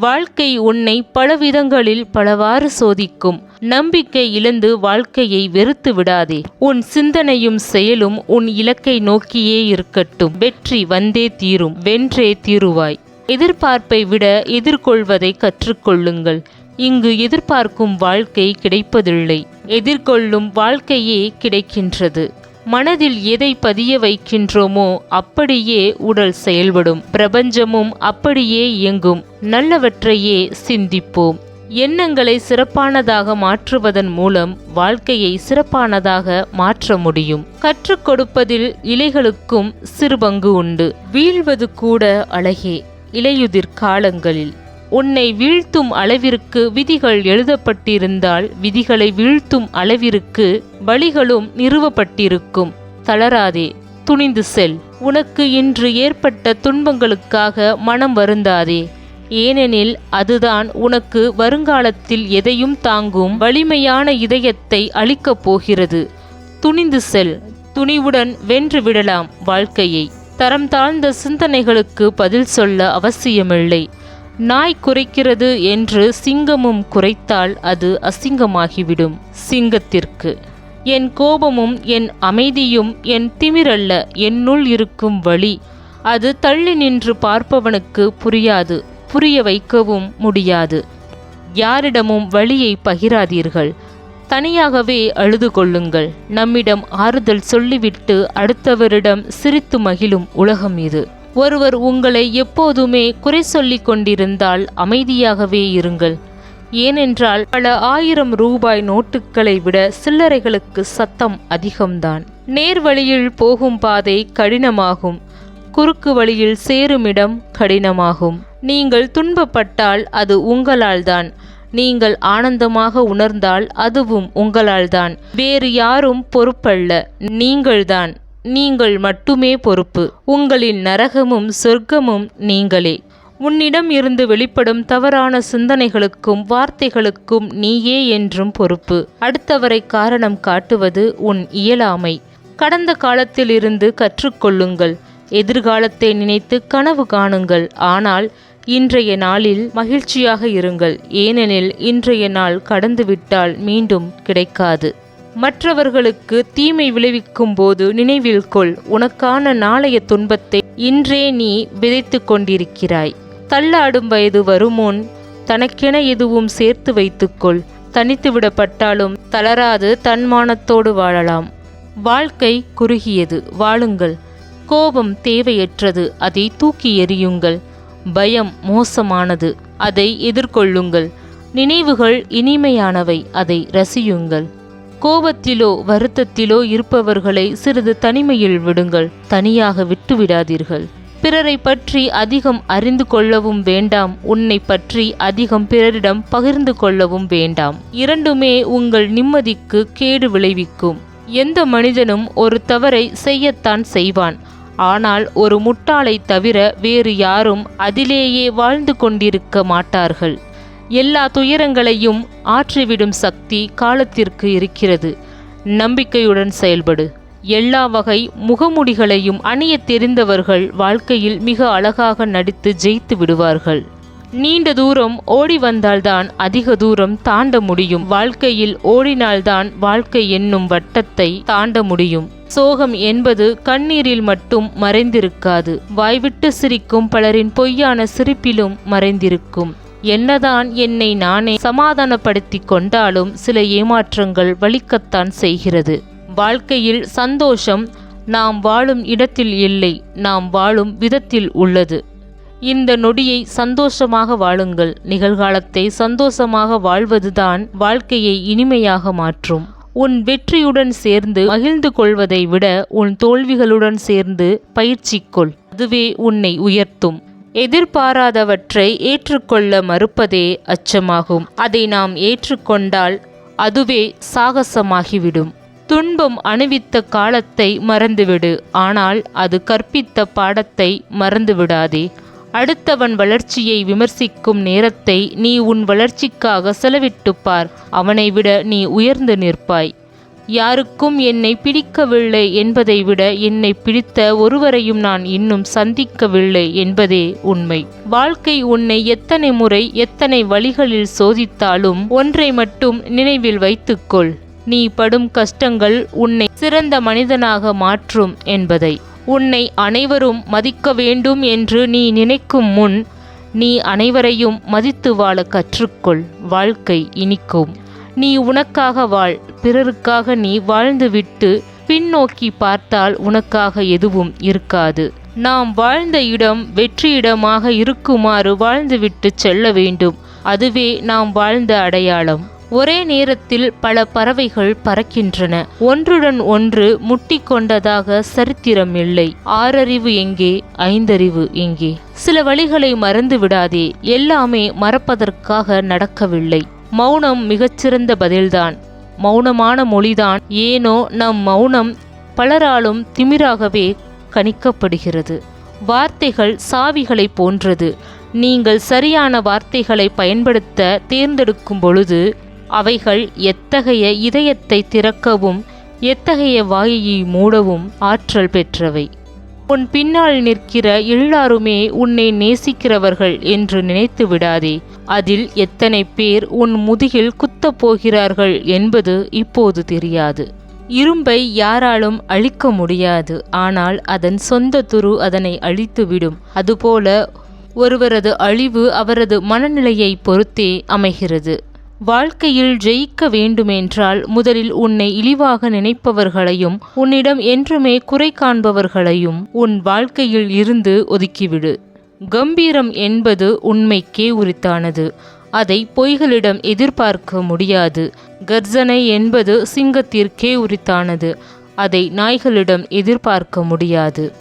வாழ்க்கை உன்னை பலவிதங்களில் பலவாறு சோதிக்கும். நம்பிக்கை இழந்து வாழ்க்கையை வெறுத்து விடாதே. உன் சிந்தனையும் செயலும் உன் இலக்கை நோக்கியே இருக்கட்டும். வெற்றி வந்தே தீரும் வென்றே தீருவாய். எதிர்பார்ப்பை விட எதிர்கொள்வதை கற்றுக்கொள்ளுங்கள். இங்கு எதிர்பார்க்கும் வாழ்க்கை கிடைப்பதில்லை. எதிர்கொள்ளும் வாழ்க்கையே கிடைக்கின்றது. மனதில் எதை பதிய வைக்கின்றோமோ அப்படியே உடல் செயல்படும். பிரபஞ்சமும் அப்படியே இயங்கும். நல்லவற்றையே சிந்திப்போம். எண்ணங்களை சிறப்பானதாக மாற்றுவதன் மூலம் வாழ்க்கையை சிறப்பானதாக மாற்ற முடியும். கற்றுக் கொடுப்பதில் இலைகளுக்கும் சிறு பங்கு உண்டு. வீழ்வது கூட அழகே. இலையுதிர் காலங்களில் உன்னை வீழ்த்தும் அளவிற்கு விதிகள் எழுதப்பட்டிருந்தால் விதிகளை வீழ்த்தும் அளவிற்கு வழிகளும் நிறுவப்பட்டிருக்கும். தளராதே துணிந்து செல். உனக்கு இன்று ஏற்பட்ட துன்பங்களுக்காக மனம் வருந்தாதே. ஏனெனில் அதுதான் உனக்கு வருங்காலத்தில் எதையும் தாங்கும் வலிமையான இதயத்தை அளிக்கப் போகிறது. துணிந்து செல். துணிவுடன் வென்று விடலாம் வாழ்க்கையை. தரம் தாழ்ந்த சிந்தனைகளுக்கு பதில் சொல்ல அவசியமில்லை. நாய் குறைக்கிறது என்று சிங்கமும் குறைத்தால் அது அசிங்கமாகிவிடும் சிங்கத்திற்கு. என் கோபமும் என் அமைதியும் என் திமிரல்ல என்னுள் இருக்கும் வழி. அது தள்ளி நின்று பார்ப்பவனுக்கு புரியாது புரிய வைக்கவும் முடியாது. யாரிடமும் வழியை பகிராதீர்கள். தனியாகவே அழுது கொள்ளுங்கள். நம்மிடம் ஆறுதல் சொல்லிவிட்டு அடுத்தவரிடம் சிரித்து மகிழும் உலகம் இது. ஒருவர் உங்களை எப்போதுமே குறை சொல்லிக் கொண்டிருந்தால் அமைதியாகவே இருங்கள். ஏனென்றால் பல ஆயிரம் ரூபாய் நோட்டுகளை விட சில்லறைகளுக்கு சத்தம் அதிகம்தான். நேர் வழியில் போகும் பாதை கடினமாகும். குறுக்கு வழியில் சேருமிடம் கடினமாகும். நீங்கள் துன்பப்பட்டால் அது உங்களால்தான். நீங்கள் ஆனந்தமாக உணர்ந்தால் அதுவும் உங்களால்தான். வேறு யாரும் பொறுப்பல்ல. நீங்கள்தான். நீங்கள் மட்டுமே பொறுப்பு. உங்களின் நரகமும் சொர்க்கமும் நீங்களே. உன்னிடம் இருந்து வெளிப்படும் தவறான சிந்தனைகளுக்கும் வார்த்தைகளுக்கும் நீயே என்றும் பொறுப்பு. அடுத்தவரை காரணம் காட்டுவது உன் இயலாமை. கடந்த காலத்திலிருந்து கற்றுக்கொள்ளுங்கள். எதிர்காலத்தை நினைத்து கனவு காணுங்கள். ஆனால் இன்றைய நாளில் மகிழ்ச்சியாக இருங்கள். ஏனெனில் இன்றைய நாள் கடந்துவிட்டால் மீண்டும் கிடைக்காது. மற்றவர்களுக்கு தீமை விளைவிக்கும் போது நினைவில் கொள் உனக்கான நாளைய துன்பத்தை இன்றே நீ விதைத்து கொண்டிருக்கிறாய். தள்ளாடும் வயது வருமுன் தனக்கென எதுவும் சேர்த்து வைத்துக்கொள் தனித்து விடப்பட்டாலும் தளராது தன்மானத்தோடு வாழலாம். வாழ்க்கை குறுகியது வாழுங்கள். கோபம் தேவையற்றது அதை தூக்கி எறியுங்கள். பயம் மோசமானது அதை எதிர்கொள்ளுங்கள். நினைவுகள் இனிமையானவை அதை ரசியுங்கள். கோபத்திலோ வருத்தத்திலோ இருப்பவர்களை சிறிது தனிமையில் விடுங்கள். தனியாக விட்டுவிடாதீர்கள். பிறரை பற்றி அதிகம் அறிந்து கொள்ளவும் வேண்டாம். உன்னை பற்றி அதிகம் பிறரிடம் பகிர்ந்து கொள்ளவும் வேண்டாம். இரண்டுமே உங்கள் நிம்மதிக்கு கேடு விளைவிக்கும். எந்த மனிதனும் ஒரு தவறை செய்யத்தான் செய்வான். ஆனால் ஒரு முட்டாளை தவிர வேறு யாரும் அதிலேயே வாழ்ந்து கொண்டிருக்க மாட்டார்கள். எல்லா துயரங்களையும் ஆற்றிவிடும் சக்தி காலத்திற்கு இருக்கிறது. நம்பிக்கையுடன் செயல்படு. எல்லா வகை முகமுடிகளையும் அணிய தெரிந்தவர்கள் வாழ்க்கையில் மிக அழகாக நடித்து ஜெயித்து விடுவார்கள். நீண்ட தூரம் ஓடி வந்தால்தான் அதிக தூரம் தாண்ட முடியும். வாழ்க்கையில் ஓடினால்தான் வாழ்க்கை என்னும் வட்டத்தை தாண்ட முடியும். சோகம் என்பது கண்ணீரில் மட்டும் மறைந்திருக்காது. வாய்விட்டு சிரிக்கும் பலரின் பொய்யான சிரிப்பிலும் மறைந்திருக்கும். என்னதான் என்னை நானே சமாதானப்படுத்திக் கொண்டாலும் சில ஏமாற்றங்கள் வலிக்கத்தான் செய்கிறது. வாழ்க்கையில் சந்தோஷம் நாம் வாழும் இடத்தில் இல்லை நாம் வாழும் விதத்தில் உள்ளது. இந்த நொடியை சந்தோஷமாக வாழுங்கள். நிகழ்காலத்தை சந்தோஷமாக வாழ்வதுதான் வாழ்க்கையை இனிமையாக மாற்றும். உன் வெற்றியுடன் சேர்ந்து மகிழ்ந்து கொள்வதை விட உன் தோல்விகளுடன் சேர்ந்து பயிற்சிக்கொள் அதுவே உன்னை உயர்த்தும். எதிர்பாராதவற்றை ஏற்றுக்கொள்ள மறுப்பதே அச்சமாகும். அதை நாம் ஏற்றுக்கொண்டால் அதுவே சாகசமாகிவிடும். துன்பம் அணிவித்த காலத்தை மறந்துவிடு. ஆனால் அது கற்பித்த பாடத்தை மறந்துவிடாதே. அடுத்தவன் வளர்ச்சியை விமர்சிக்கும் நேரத்தை நீ உன் வளர்ச்சிக்காக செலவிட்டுப்பார் அவனை விட நீ உயர்ந்து நிற்பாய். யாருக்கும் என்னை பிடிக்கவில்லை என்பதை விட என்னை பிடித்த ஒருவரையும் நான் இன்னும் சந்திக்கவில்லை என்பதே உண்மை. வாழ்க்கை உன்னை எத்தனை முறை எத்தனை வழிகளில் சோதித்தாலும் ஒன்றை மட்டும் நினைவில் வைத்துக்கொள். நீ படும் கஷ்டங்கள் உன்னை சிறந்த மனிதனாக மாற்றும் என்பதை. உன்னை அனைவரும் மதிக்க வேண்டும் என்று நீ நினைக்கும் முன் நீ அனைவரையும் மதித்து வாழ கற்றுக்கொள். வாழ்க்கை இனிக்கும். நீ உனக்காக வாழ் பிறருக்காக நீ வாழ்ந்துவிட்டு பின்னோக்கி பார்த்தால் உனக்காக எதுவும் இருக்காது. நாம் வாழ்ந்த இடம் வெற்றியிடமாக இருக்குமாறு வாழ்ந்துவிட்டு செல்ல வேண்டும். அதுவே நாம் வாழ்ந்த அடையாளம். ஒரே நேரத்தில் பல பறவைகள் பறக்கின்றன. ஒன்றுடன் ஒன்று முட்டிக்கொண்டதாக சரித்திரம் இல்லை. ஆறறிவு எங்கே? ஐந்தறிவு எங்கே? சில வழிகளை மறந்து விடாதே எல்லாமே மறப்பதற்காக நடக்கவில்லை. மௌனம் மிகச்சிறந்த பதில்தான். மௌனமான மொழிதான் ஏனோ நம் மௌனம் பலராலும் திமிராகவே கணிக்கப்படுகிறது. வார்த்தைகள் சாவிகளை போன்றது. நீங்கள் சரியான வார்த்தைகளை பயன்படுத்த தேர்ந்தெடுக்கும் பொழுது அவைகள் எத்தகைய இதயத்தை திறக்கவும் எத்தகைய வாயை மூடவும் ஆற்றல் பெற்றவை. உன் பின்னால் நிற்கிற எல்லாருமே உன்னை நேசிக்கிறவர்கள் என்று நினைத்து விடாதே. அதில் எத்தனை பேர் உன் முதுகில் குத்தப் போகிறார்கள் என்பது இப்போது தெரியாது. இரும்பை யாராலும் அழிக்க முடியாது. ஆனால் அதன் சொந்த துரு அதனை அழித்துவிடும். அதுபோல ஒருவரது அழிவு அவரது மனநிலையை பொறுத்தே அமைகிறது. வாழ்க்கையில் ஜெயிக்க வேண்டுமென்றால் முதலில் உன்னை இழிவாக நினைப்பவர்களையும் உன்னிடம் என்றுமே குறை காண்பவர்களையும் உன் வாழ்க்கையில் இருந்து ஒதுக்கிவிடு. கம்பீரம் என்பது உண்மைக்கே உரித்தானது. அதை பொய்களிடம் எதிர்பார்க்க முடியாது. கர்ஜனை என்பது சிங்கத்திற்கே உரித்தானது. அதை நாய்களிடம் எதிர்பார்க்க முடியாது.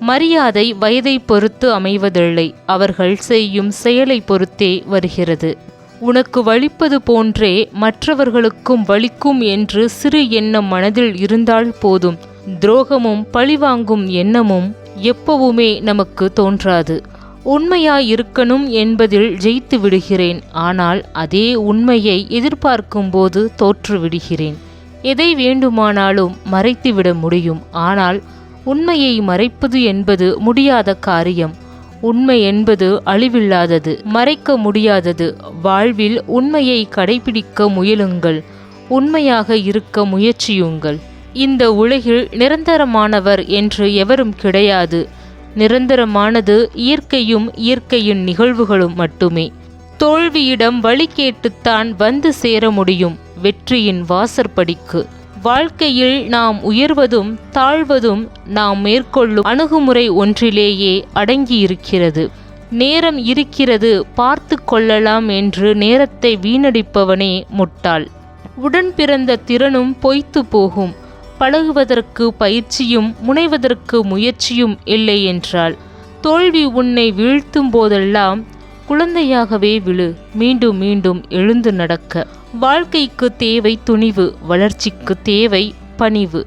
மரியாதை வயதை பொறுத்து அமைவதில்லை. அவர்கள் செய்யும் செயலை பொறுத்தே வருகிறது. உனக்கு வலிப்பது போன்றே மற்றவர்களுக்கும் வலிக்கும் என்று சிறு எண்ணம் மனதில் இருந்தால் போதும். துரோகமும் பழிவாங்கும் எண்ணமும் எப்பவுமே நமக்கு தோன்றாது. உண்மையாய் இருக்கணும் என்பதில் ஜெயித்து விடுகிறேன். ஆனால் அதே உண்மையை எதிர்பார்க்கும் போது தோற்று விடுகிறேன். எதை வேண்டுமானாலும் மறைத்துவிட முடியும். ஆனால் உண்மையை மறைப்பது என்பது முடியாத காரியம். உண்மை என்பது அழிவில்லாதது மறைக்க முடியாதது. வாழ்வில் உண்மையை கடைபிடிக்க முயலுங்கள் உண்மையாக இருக்க முயற்சியுங்கள். இந்த உலகில் நிரந்தரமானவர் என்று எவரும் கிடையாது. நிரந்தரமானது இயற்கையும் இயற்கையின் நிகழ்வுகளும் மட்டுமே. தோல்வியிடம் வழி கேட்டுத்தான் வந்து சேர முடியும் வெற்றியின் வாசற்படிக்கு. வாழ்க்கையில் நாம் உயர்வதும் தாழ்வதும் நாம் மேற்கொள்ளும் அணுகுமுறை ஒன்றிலேயே அடங்கியிருக்கிறது. நேரம் இருக்கிறது பார்த்து கொள்ளலாம் என்று நேரத்தை வீணடிப்பவனே முட்டாள். உடன் பிறந்த திறனும் பொய்த்து போகும். பழகுவதற்கு பயிற்சியும் முனைவதற்கு முயற்சியும் இல்லை என்றால் தோல்வி உன்னை வீழ்த்தும் போதெல்லாம் குழந்தையாகவே விழு. மீண்டும் மீண்டும் எழுந்து நடக்க. வாழ்க்கைக்கு தேவை துணிவு வளர்ச்சிக்கு தேவை பணிவு.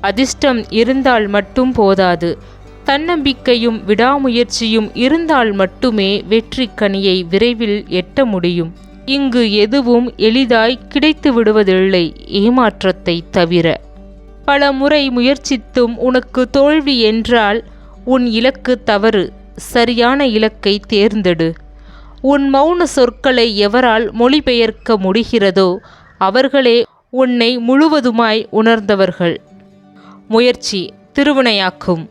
அதிர்ஷ்டம் இருந்தால் மட்டும் போதாது. தன்னம்பிக்கையும் விடாமுயற்சியும் இருந்தால் மட்டுமே வெற்றி கனியை விரைவில் எட்ட முடியும். இங்கு எதுவும் எளிதாய் கிடைத்து விடுவதில்லை ஏமாற்றத்தை தவிர. பல முறை முயற்சித்தும் உனக்கு தோல்வி என்றால் உன் இலக்கு தவறு. சரியான இலக்கை தேர்ந்தெடு. உன் மௌன சொற்களை எவரால் மொழிபெயர்க்க முடிகிறதோ அவர்களே உன்னை முழுவதுமாய் உணர்ந்தவர்கள். முயற்சி திருவினையாக்கும்.